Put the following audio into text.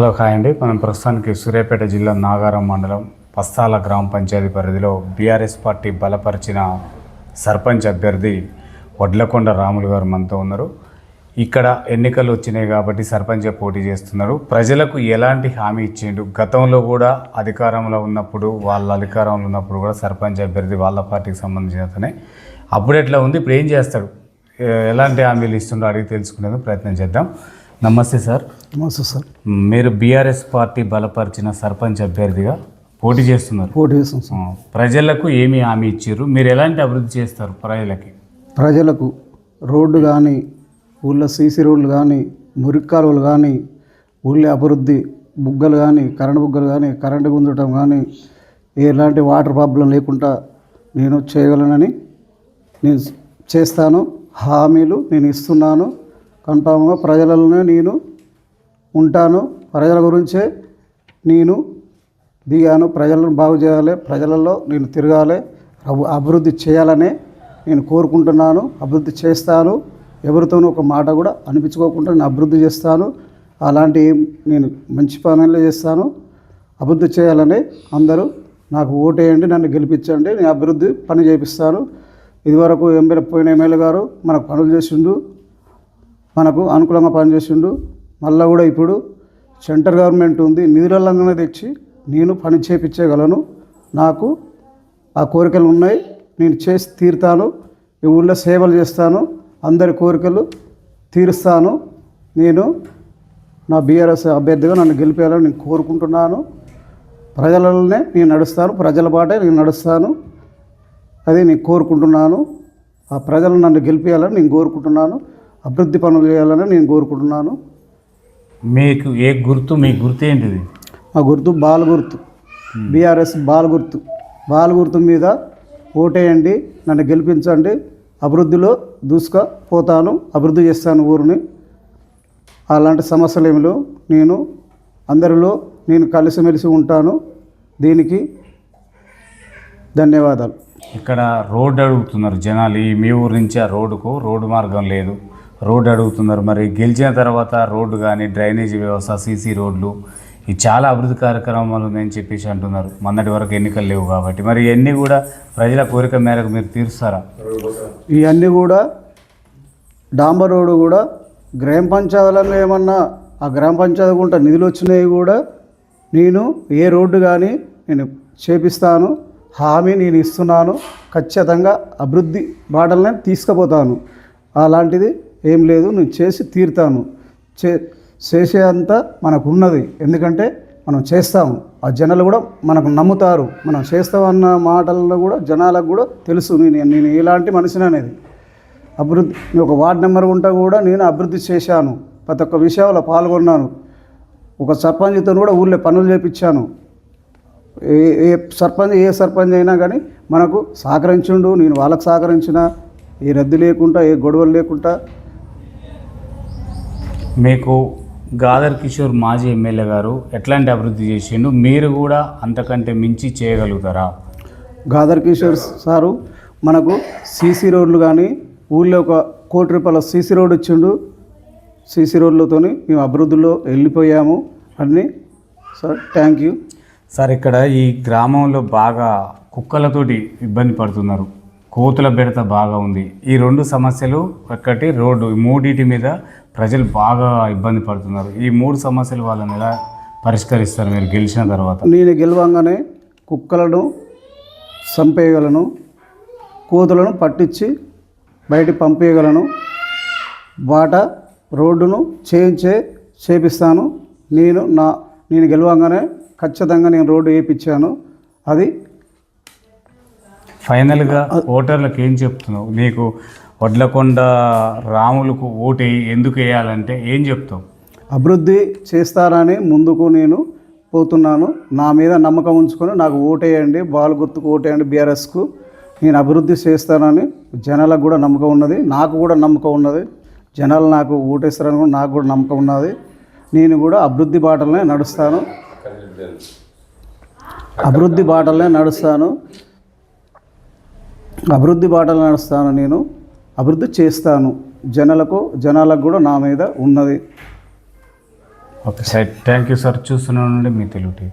Hello hi అండి. మనం ప్రస్తుతానికి సూర్యాపేట జిల్లా నాగారం మండలం పస్తాల గ్రామ పంచాయతీ పరిధిలో బీఆర్ఎస్ పార్టీ బలపరిచిన సర్పంచ్ అభ్యర్థి వడ్లకొండ రాములు గారు మనతో ఉన్నారు. ఇక్కడ ఎన్నికలు వచ్చినాయి కాబట్టి సర్పంచ్ పోటీ చేస్తున్నారు. ప్రజలకు ఎలాంటి హామీ ఇచ్చిండు? గతంలో కూడా అధికారంలో ఉన్నప్పుడు వాళ్ళ అధికారంలో ఉన్నప్పుడు కూడా సర్పంచ్ అభ్యర్థి వాళ్ళ పార్టీకి సంబంధించిన అతనే. అప్పుడు ఎట్లా ఉంది? ఇప్పుడు ఏం చేస్తాడు? ఎలాంటి హామీలు ఇస్తుండో అడిగి తెలుసుకునేందుకు ప్రయత్నం చేద్దాం. నమస్తే సార్. నమస్తే సార్. మీరు బీఆర్ఎస్ పార్టీ బలపరిచిన సర్పంచ్ అభ్యర్థిగా పోటీ చేస్తున్నారు. పోటీ చేస్తాం సార్. ఆ, ప్రజలకు ఏమి హామీ ఇచ్చారు? మీరు ఎలాంటి అభివృద్ధి చేస్తారు ప్రజలకి? ప్రజలకు రోడ్డు కానీ ఊళ్ళో సీసీ రోడ్లు కానీ మురికి కాలువలు కానీ ఊళ్ళో అభివృద్ధి బుగ్గలు కానీ కరెంటు బుగ్గలు కానీ కరెంటు గుంజటం కానీ ఎలాంటి వాటర్ ప్రాబ్లం లేకుండా నేను చేయగలనని నేను చేస్తాను. హామీలు నేను ఇస్తున్నాను. కన్ఫామ్గా ప్రజలలోనే నేను ఉంటాను. ప్రజల గురించే నేను దిగాను. ప్రజలను బాగు చేయాలి. ప్రజలలో నేను తిరగాలి. అభివృద్ధి చేయాలనే నేను కోరుకుంటున్నాను. అభివృద్ధి చేస్తాను. ఎవరితోనూ ఒక మాట కూడా అనిపించుకోకుండా నేను అభివృద్ధి చేస్తాను. అలాంటి నేను మంచి పనులు చేస్తాను. అభివృద్ధి చేయాలని అందరూ నాకు ఓటేయండి నన్ను గెలిపించండి. నేను అభివృద్ధి పని చేపిస్తాను. ఇదివరకు ఎమ్మెల్యే పోయిన ఎమ్మెల్యే గారు మనకు పనులు చేసిండు. మనకు అనుకూలంగా పనిచేసిండు. మళ్ళీ కూడా ఇప్పుడు సెంటర్ గవర్నమెంట్ ఉంది. నిధులంగానే తెచ్చి నేను పని చేపించగలను. నాకు ఆ కోరికలు ఉన్నాయి. నేను చేసి తీరుతాను. ఈ ఊళ్ళో సేవలు చేస్తాను. అందరి కోరికలు తీరుస్తాను. నేను నా బీఆర్ఎస్ అభ్యర్థిగా నన్ను గెలిపేయాలని నేను కోరుకుంటున్నాను. ప్రజలలోనే నేను నడుస్తాను. ప్రజల పాటే నేను నడుస్తాను. అది నేను కోరుకుంటున్నాను. ఆ ప్రజలు నన్ను గెలిపేయాలని నేను కోరుకుంటున్నాను. అభివృద్ధి పనులు చేయాలని నేను కోరుకుంటున్నాను. మీకు ఏ గుర్తు మీ గుర్తు ఏంటిది? మా గుర్తు బాల గుర్తు. బీఆర్ఎస్ బాల గుర్తు. బాల గుర్తు మీద ఓటేయండి నన్ను గెలిపించండి అభివృద్ధిలో దూసుకుపోతాను అభివృద్ధి చేస్తాను ఊరిని. అలాంటి సమస్యలు ఏమి లేవు. నేను అందరిలో నేను కలిసిమెలిసి ఉంటాను. దీనికి ధన్యవాదాలు. ఇక్కడ రోడ్డు అడుగుతున్నారు జనాలు. ఈ మీ ఊరు నుంచి ఆ రోడ్డుకు రోడ్డు మార్గం లేదు. రోడ్డు అడుగుతున్నారు. మరి గెలిచిన తర్వాత రోడ్డు కానీ డ్రైనేజీ వ్యవస్థ సీసీ రోడ్లు ఇవి చాలా అభివృద్ధి కార్యక్రమాలు ఉన్నాయని చెప్పేసి అంటున్నారు. మొన్నటి వరకు ఎన్నికలు లేవు కాబట్టి. మరి ఇవన్నీ కూడా ప్రజల కోరిక మేరకు మీరు తీరుస్తారా? ఇవన్నీ కూడా డాంబర్ రోడ్డు కూడా గ్రామ పంచాయతీలను ఏమన్నా ఆ గ్రామ పంచాయతీ గుంట నిధులు వచ్చినాయి కూడా నేను ఏ రోడ్డు కానీ నేను చేపిస్తాను హామీ నేను ఇస్తున్నాను ఖచ్చితంగా అభివృద్ధి బాటలనే తీసుకుపోతాను. అలాంటిది ఏం లేదు నేను చేసి తీరుతాను. చే చేసే అంత మనకు ఉన్నది ఎందుకంటే మనం చేస్తాము ఆ జనాలు కూడా మనకు నమ్ముతారు. మనం చేస్తామన్న మాటల్లో కూడా జనాలకు కూడా తెలుసు. నేను నేను ఎలాంటి మనిషిని అనేది. అభివృద్ధి ఒక వార్డ్ నెంబర్ ఉంటా కూడా నేను అభివృద్ధి చేశాను. ప్రతి ఒక్క విషయంలో పాల్గొన్నాను. ఒక సర్పంచ్తో కూడా ఊళ్ళో పనులు చేపించాను. ఏ ఏ సర్పంచ్ ఏ సర్పంచ్ అయినా కానీ మనకు సహకరించుండు. నేను వాళ్ళకు సహకరించిన ఏ రద్దు లేకుండా ఏ గొడవలు లేకుండా మీకు గాదర్ కిషోర్ మాజీ ఎమ్మెల్యే గారు ఎట్లాంటి అభివృద్ధి చేసిండు? మీరు కూడా అంతకంటే మించి చేయగలుగుతారా? గాదర్ కిషోర్ సారు మనకు సీసీ రోడ్లు కానీ ఊళ్ళో ఒక కోటి రూపాయల సీసీ రోడ్ ఇచ్చిండు. సీసీ రోడ్లతోని మేము అభివృద్ధిలో వెళ్ళిపోయాము. అన్నీ సార్ థ్యాంక్ యూ సార్ ఇక్కడ ఈ గ్రామంలో బాగా కుక్కలతోటి ఇబ్బంది పడుతున్నారు. కోతుల బెడత బాగా ఉంది. ఈ రెండు సమస్యలు ఒక్కటి రోడ్డు ఈ మూడింటి మీద ప్రజలు బాగా ఇబ్బంది పడుతున్నారు. ఈ మూడు సమస్యలు వాళ్ళని ఎలా పరిష్కరిస్తారు మీరు గెలిచిన తర్వాత? నేను గెలవంగానే కుక్కలను చంపేయగలను కోతులను పట్టించి బయటికి పంపేయగలను బాట రోడ్డును చేయించే చేపిస్తాను. నేను నా నేను గెలవంగానే ఖచ్చితంగా నేను రోడ్డు వేయించాను. అది ఫైనల్గా ఓటర్లకు ఏం చెప్తున్నావు? నీకు వడ్లకొండ రాములకు ఓటు ఎందుకు వేయాలంటే ఏం చెప్తావు? అభివృద్ధి చేస్తారని ముందుకు నేను పోతున్నాను. నా మీద నమ్మకం ఉంచుకొని నాకు ఓటేయండి బాల్ గుర్తుకు ఓటేయండి బీఆర్ఎస్కు. నేను అభివృద్ధి చేస్తానని జనాలకు కూడా నమ్మకం ఉన్నది. నాకు కూడా నమ్మకం ఉన్నది. జనాలు నాకు ఓటేస్తారని కూడా నాకు కూడా నమ్మకం ఉన్నది. నేను కూడా అభివృద్ధి బాటలనే నడుస్తాను. అభివృద్ధి బాటలనే నడుస్తాను. అభివృద్ధి బాటలు నడుస్తాను నేను అభివృద్ధి చేస్తాను. జనాలకు జనాలకు కూడా నా మీద ఉన్నది. Okay sir thank you sir చూస్తున్నాను మీ తెలుగు టీవీ.